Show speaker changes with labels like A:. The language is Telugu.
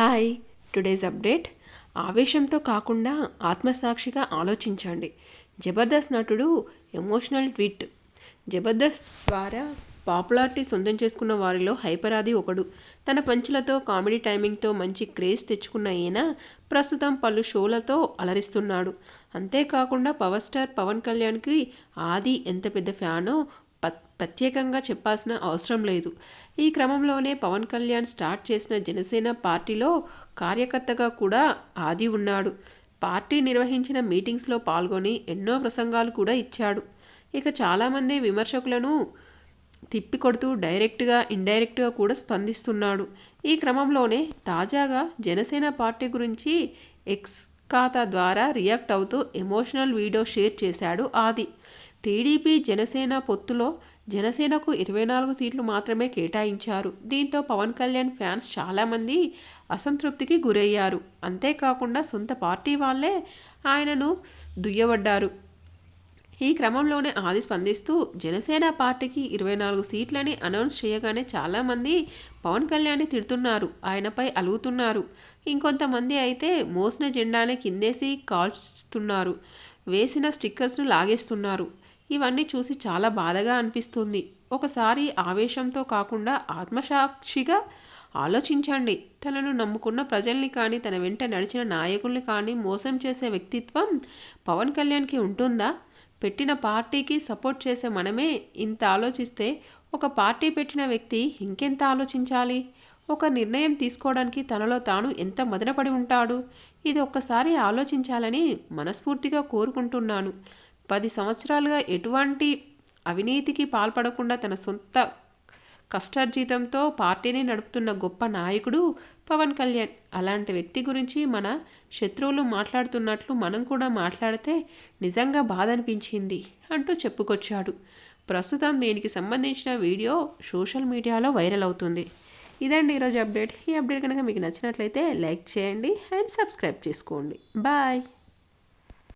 A: హాయ్. Today's update. ఆవేశంతో కాకుండా ఆత్మసాక్షిగా ఆలోచించండి. జబర్దస్త్ నటుడు ఎమోషనల్ ట్వీట్. జబర్దస్త్ ద్వారా పాపులారిటీ సొంతం చేసుకున్న వారిలో హైపరాది ఒకడు. తన పంచులతో కామెడీ టైమింగ్తో మంచి క్రేజ్ తెచ్చుకున్న ఈయన ప్రస్తుతం పలు షోలతో అలరిస్తున్నాడు. అంతేకాకుండా పవర్ స్టార్ పవన్ కళ్యాణ్కి ఆది ఎంత పెద్ద ఫ్యానో ప్రత్యేకంగా చెప్పాల్సిన అవసరం లేదు. ఈ క్రమంలోనే పవన్ కళ్యాణ్ స్టార్ట్ చేసిన జనసేన పార్టీలో కార్యకర్తగా కూడా ఆది ఉన్నాడు. పార్టీ నిర్వహించిన మీటింగ్స్లో పాల్గొని ఎన్నో ప్రసంగాలు కూడా ఇచ్చాడు. ఇక చాలామంది విమర్శకులను తిప్పికొడుతూ డైరెక్ట్గా ఇండైరెక్ట్గా కూడా స్పందిస్తున్నాడు. ఈ క్రమంలోనే తాజాగా జనసేన పార్టీ గురించి ఎక్స్ ఖాతా ద్వారా రియాక్ట్ అవుతూ ఎమోషనల్ వీడియో షేర్ చేశాడు ఆది. టీడీపీ జనసేన పొత్తులో జనసేనకు ఇరవై నాలుగు సీట్లు మాత్రమే కేటాయించారు. దీంతో పవన్ కళ్యాణ్ ఫ్యాన్స్ చాలామంది అసంతృప్తికి గురయ్యారు. అంతేకాకుండా సొంత పార్టీ వాళ్ళే ఆయనను దుయ్యబడ్డారు. ఈ క్రమంలోనే ఆది స్పందిస్తూ జనసేన పార్టీకి ఇరవై నాలుగు సీట్లని అనౌన్స్ చేయగానే చాలామంది పవన్ కళ్యాణ్ని తిడుతున్నారు. ఆయనపై అలుగుతున్నారు. ఇంకొంతమంది అయితే మోసిన జెండాని కిందేసి కాల్చుతున్నారు. వేసిన స్టిక్కర్స్ను లాగేస్తున్నారు. ఇవన్నీ చూసి చాలా బాధగా అనిపిస్తుంది. ఒకసారి ఆవేశంతో కాకుండా ఆత్మసాక్షిగా ఆలోచించండి. తనను నమ్ముకున్న ప్రజల్ని కానీ తన వెంట నడిచిన నాయకుల్ని కానీ మోసం చేసే వ్యక్తిత్వం పవన్ కళ్యాణ్కి ఉంటుందా? పెట్టిన పార్టీకి సపోర్ట్ చేసే మనమే ఇంత ఆలోచిస్తే ఒక పార్టీ పెట్టిన వ్యక్తి ఇంకెంత ఆలోచించాలి? ఒక నిర్ణయం తీసుకోవడానికి తనలో తాను ఎంత మదనపడి ఉంటాడు? ఇది ఒక్కసారి ఆలోచించాలని మనస్ఫూర్తిగా కోరుకుంటున్నాను. పది సంవత్సరాలుగా ఎటువంటి అవినీతికి పాల్పడకుండా తన సొంత కష్టార్జితంతో పార్టీని నడుపుతున్న గొప్ప నాయకుడు పవన్ కళ్యాణ్. అలాంటి వ్యక్తి గురించి మన శత్రువులు మాట్లాడుతున్నట్లు మనం కూడా మాట్లాడితే నిజంగా బాధ అనిపించింది అంటూ చెప్పుకొచ్చాడు. ప్రస్తుతం దీనికి సంబంధించిన వీడియో సోషల్ మీడియాలో వైరల్ అవుతుంది. ఇదండి ఈరోజు అప్డేట్. ఈ అప్డేట్ కనుక మీకు నచ్చినట్లయితే లైక్ చేయండి అండ్ సబ్స్క్రైబ్ చేసుకోండి. బాయ్.